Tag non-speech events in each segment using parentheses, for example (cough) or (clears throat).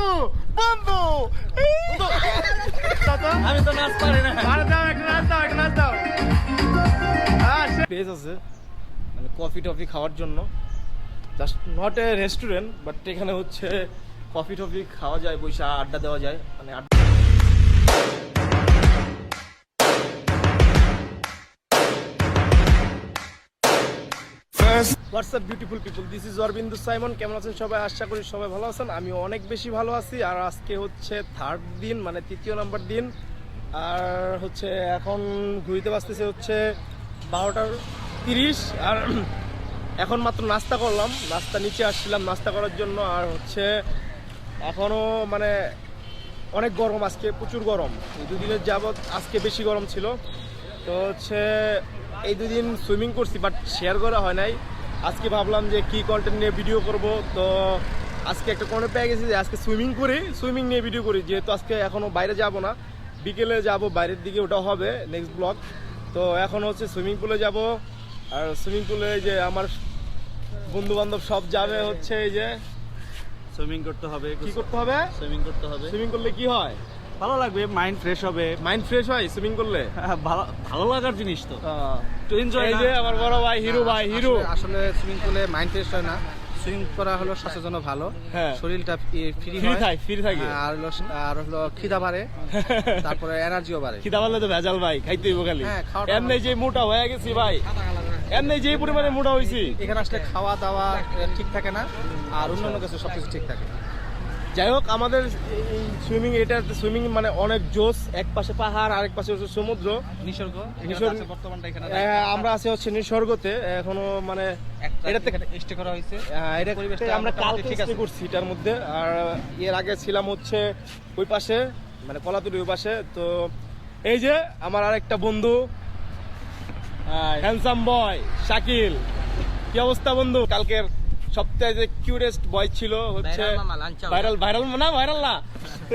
বন্ধু বন্ধু। আমি তো নাচ পারি না। আর দাও একটা নাচ দাও একটা নাচ দাও। আছে। মানে কফি টফি খাওয়ার জন্য। Just not a restaurant but এখানে হচ্ছে কফি টফি খাওয়া যায় বসে আড্ডা দেওয়া যায়। মানে আড্ডা WhatsApp beautiful people this is Arabindu Simon কেমন আছেন সবাই? আশা করি সবাই ভালো আছেন। আমি অনেক বেশি ভালো আছি। আর আজকে হচ্ছে থার্ড দিন মানে তৃতীয় নাম্বার দিন। আর হচ্ছে এখন ঘুরিতে বাজতেছে হচ্ছে বারোটার তিরিশ। আর (clears throat) এখন মাত্র নাস্তা করলাম। নাস্তা নিচে আসছিলাম নাস্তা করার জন্য। আর হচ্ছে এখনও মানে অনেক গরম আজকে, প্রচুর গরম। এই দুদিনের যাবৎ আজকে বেশি গরম ছিল। তো হচ্ছে এই দুদিন সুইমিং করছি বাট শেয়ার করা হয় নাই। আজকে ভাবলাম যে কি কন্টেন্ট নিয়ে ভিডিও করব তো আজকে একটা কন্টেন্ট পেয়ে গেছি যে আজকে সুইমিং করি সুইমিং নিয়ে ভিডিও করি। যেহেতু আজকে এখনও বাইরে যাব না বিকেলে যাব বাইরের দিকে ওটা হবে নেক্সট ব্লগ তো এখন হচ্ছে সুইমিং পুলে যাব আর সুইমিং পুলে যে আমার বন্ধু বান্ধব সব যাবে হচ্ছে এই যে সুইমিং করতে হবে কি করতে হবে? সুইমিং করতে হবে। সুইমিং করলে কি হয়? ভালো লাগবে মাইন্ড ফ্রেশ হবে। মাইন্ড ফ্রেশ হয় সুইমিং করলে? (laughs) ভালো ভালো লাগার জিনিস তো। তো এনজয় এই যে আমার বড় ভাই হিরো ভাই হিরো। আসলে- সুইমিং পুলে মাইন্ড ফ্রেশ হয় না। সুইমিং করা হলো স্বাস্থ্যের জন্য ভালো। হ্যাঁ। শরীরটা ফ্রি ফ্রি হয়। থাকে ফ্রি থাকে। হ্যাঁ, আর হলো আর হলো খিদা বাড়ে। (laughs) তারপরে এনার্জিও বাড়ে। খিদা পারলে তো ভেজাল ভাই খাইতে হইব খালি। হ্যাঁ, এমনি যে মোটা হয়ে গেছি ভাই এমনি যে পরিমাণে মোটা হইছি। এখানে আসলে খাওয়া দাওয়া ঠিক থাকে না আর অন্যান্য কিছু সবকিছু ঠিক থাকে। যাই হোক আমাদের এই সুইমিং এটা সুইমিং মানে অনেক জোস এক পাশে পাহাড় আরেক পাশে হচ্ছে সমুদ্র। নিসর্গ বর্তমানটা এখানে আমরা আছি হচ্ছে নিসর্গতে এখনও মানে একটা এটাতে স্টে করা হয়েছে। হ্যাঁ, এটা আমরা কালকে ঠিক আছে। করছি এটার মধ্যে। আর এর আগে ছিলাম হচ্ছে ওই পাশে মানে কলাতুরি ওই পাশে। তো এই যে আমার আরেকটা বন্ধু হ্যান্ডসাম বয় শাকিল। কি অবস্থা বন্ধু? কালকের সপ্তাহে যে কিউরেস্ট বয় ছিল হচ্ছে ভাইরাল ভাইরাল না ভাইরাল না।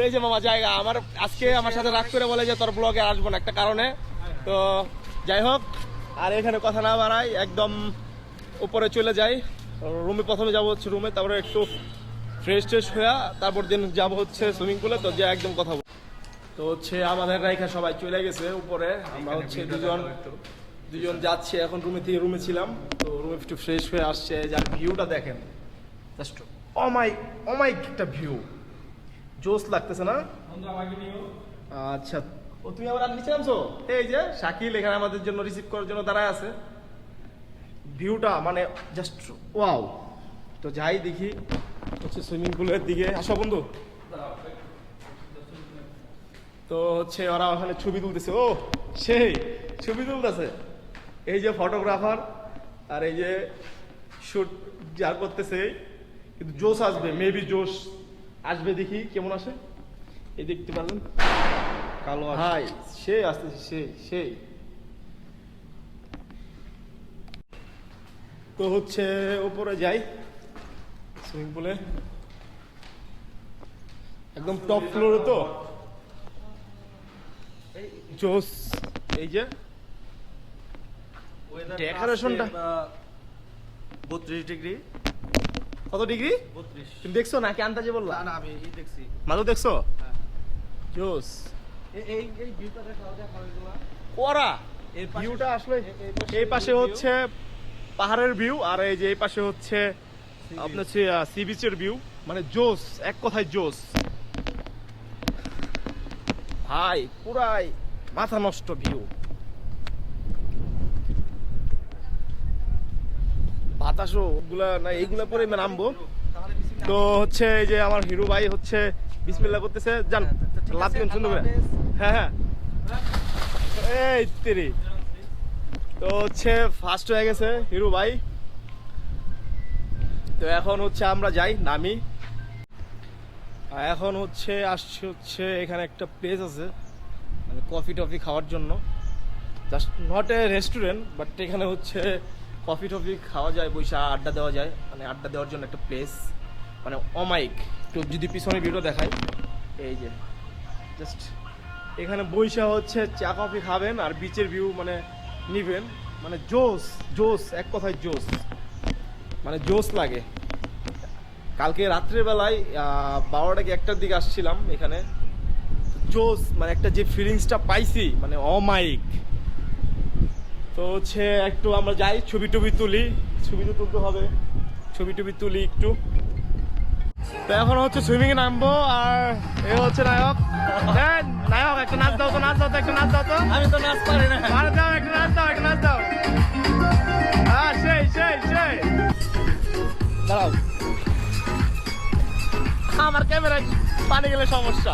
এই যে মামা জায়গা আমার আজকে আমার সাথে রাগ করে বলে যে তোর ব্লগে আসব না একটা কারণে। তো যাই হোক আর এখানে কথা না বাড়াই একদম উপরে চলে যাই। রুমে প্রথমে যাব হচ্ছে রুমে তারপরে একটু ফ্রেশ ট্রেশ হয়ে তারপর দিন যাব হচ্ছে সুইমিং পুলে তো যে একদম কথা বল। তো হচ্ছে আমাদের রাইখা সবাই চলে গেছে উপরে আমরা হচ্ছে দুজন। দুজন যাচ্ছি এখন রুমে থেকে রুমে ছিলাম তো রুমে একটু ফ্রেশ হয়ে আসছে যার ভিউটা দেখেন। জাস্ট অমাই অমাই একটা ভিউ জোস লাগতেছে না? আচ্ছা। ও তুমি আবার নিচে নামছো? এই যে শাকিল এখানে আমাদের জন্য রিসিভ করার জন্য দাঁড়ায় আছে। ভিউটা মানে জাস্ট ওয়াও তো যাই দেখি হচ্ছে সুইমিং পুলের দিকে। আসো বন্ধু। তো হচ্ছে ওরা ওখানে ছবি তুলতেছে। ও সেই ছবি তুলতেছে। এই যে ফটোগ্রাফার আর এই যে শুট যার করতেছে কিন্তু জোশ আসবে মেবি জোশ আসবে দেখি কেমন আসে? এই দেখতে পারলেন কালো। হাই সেই আসতেছে সেই সেই তো হচ্ছে উপরে যাই সুইমিং পুলে। একদম টপ ফ্লোরে তো। জোস এই যে। Decoration-টা। বত্রিশ ডিগ্রি। কত ডিগ্রি? বত্রিশ। তুমি দেখছ নাকি আন্দাজে বললা? না না আমি এই দেখছি। মালু দেখছ? হ্যাঁ। জোস। এই- এই এই ভিউটা দেখা করা! পাশে- ভিউটা আসলে এই- এই পাশে এই। হচ্ছে পাহাড়ের ভিউ আর এই যে এই পাশে হচ্ছে আপনার সি বিচের ভিউ মানে জোস এক কথায় জোস। ভাই পুরাই মাথা নষ্ট ভিউ বাতাসও গুলা না এইগুলা পরে আমি নামবো। তো হচ্ছে এই যে আমার হিরো ভাই হচ্ছে বিসমিল্লাহ করতেছে যান হ্যাঁ, লাভ দিন সুন্দর করে। হ্যাঁ হ্যাঁ। এই তেরি। তো হচ্ছে ফার্স্ট হয়ে গেছে হিরো ভাই। তো এখন হচ্ছে আমরা যাই নামি। আর এখন হচ্ছে আসছে হচ্ছে এখানে একটা প্লেস আছে মানে কফি টফি খাওয়ার জন্য। Just not a restaurant but এখানে হচ্ছে কফি টফি খাওয়া যায়, বসে আড্ডা দেওয়া যায়। মানে আড্ডা দেওয়ার জন্য একটা প্লেস মানে অমাইক তো যদি পিছনে ভিডিও দেখাই। এই যে জাস্ট এখানে বৈশা হচ্ছে, চা কফি খাবেন আর বিচের ভিউ মানে নিবেন। মানে জোস জোস এক কথায় জোস মানে জোস লাগে। কালকে রাত্রেবেলায় বারোটা কি একটার দিকে আসছিলাম এখানে। জোস মানে একটা যে ফিলিংসটা পাইছি মানে অমাইক তো হচ্ছে একটু আমরা যাই ছবি টবি তুলি। ছবি তো তুলতে হবে। ছবি টবি তুলি একটু। তো এখন হচ্ছে সুইমিং এ নামবো আর এ হচ্ছে নায়ক। এই, নায়ক একটা নাচ দাও তো নাচ দাও তো একটা নাচ দাও তো। আমি তো নাচ পারি না। মার দাও একটা নাচ দাও একটা নাচ দাও। হ্যাঁ সেই সেই সেই। দাঁড়াও। আমার ক্যামেরা পানি গেলে সমস্যা।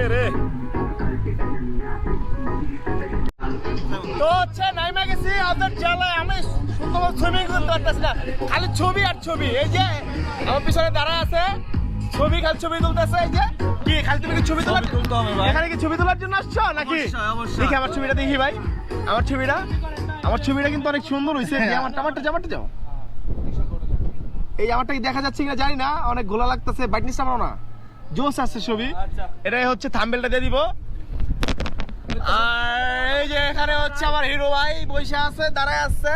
এ রে। তো হচ্ছে নাইমা গেছি ওদের জেলায় আমি সুন্দর সুইমিং করতে পারতেছি না। খালি ছবি আর ছবি এই যে আমার পিছনে দাঁড়ায় আছে ছবি খালি ছবি তুলতেছে এই যে কি খালি তুমি কি ছবি তোলার তুলতে হবে ভাই। এখানে কি ছবি তোলার জন্য আসছো নাকি। দেখি আমার ছবিটা দেখি ভাই আমার ছবিটা। আমার ছবিটা কিন্তু অনেক সুন্দর হয়েছে এই আমারটা আমারটা জামারটা যাও। এই জামারটা কি দেখা যাচ্ছে কিনা জানি না অনেক গোলা লাগতেছে ব্রাইটনেস আমারও না। জোস আছে ছবি। আচ্ছা। এটাই হচ্ছে থাম্বেলটা দিয়ে দিব। আর এই যে এখানে হচ্ছে আমার হিরো ভাই বসে আছে দাঁড়ায় আছে।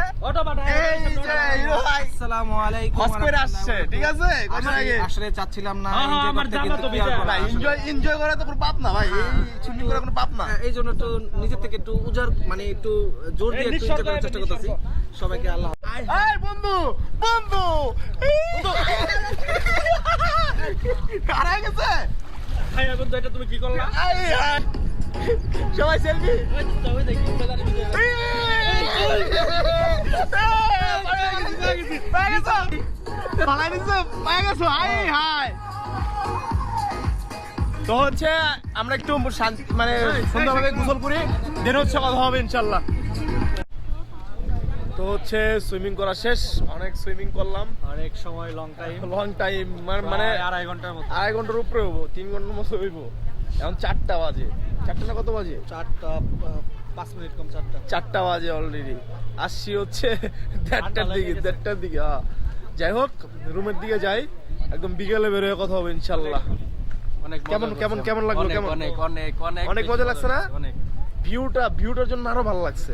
এই যে হিরো ভাই। আসসালামু আলাইকুম হস আসছে ঠিক আছে? কয়দিন আগে। আসলে চাচ্ছিলাম না enjoy আমার জানা তো কি আর বিজয়। করা, না এনজয় এনজয় করা তো কোনো পাপ না ভাই। এই ছুটি করা কোনো পাপ না। এই জন্য একটু নিজের থেকে একটু উজার মানে একটু জোর দিয়ে একটু করার চেষ্টা করতেছি। সবাইকে আল্লাহ এই বন্ধু বন্ধু। (laughs) গেছে? ভাই এখন তো এটা তুমি কি করলা। সবাই সেলফি তো হচ্ছে আমরা একটু শান্তি মানে সুন্দরভাবে গোসল করি দেন হচ্ছে কথা হবে ইনশাল্লাহ তো হচ্ছে সুইমিং করা শেষ অনেক সুইমিং করলাম। অনেক সময় লং টাইম লং টাইম মানে আড়াই ঘণ্টার মতো। আড়াই ঘণ্টার উপরে হব তিন ঘণ্টার মতো হইব। এখন চারটা বাজে। চারটা না কত বাজে? চারটা পাঁচ মিনিট কম চারটা। চারটা বাজে অলরেডি আসছি হচ্ছে দেড়টার দিকে দেড়টার দিকে হ্যাঁ। যাই হোক রুমের দিকে যাই। একদম বিকেলে বেরোয় কথা হবে ইনশাল্লাহ অনেক কেমন- কেমন- কেমন লাগল, অনেক, কেমন? অনেক অনেক অনেক অনেক মজা লাগছে না? অনেক। ভিউটা ভিউটার জন্য আরও ভালো লাগছে।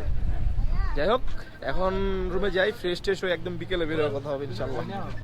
যাই হোক এখন রুমে যাই ফ্রেশ ট্রেশ হয়ে একদম বিকেলে বেরোয় কথা হবে ইনশাল্লাহ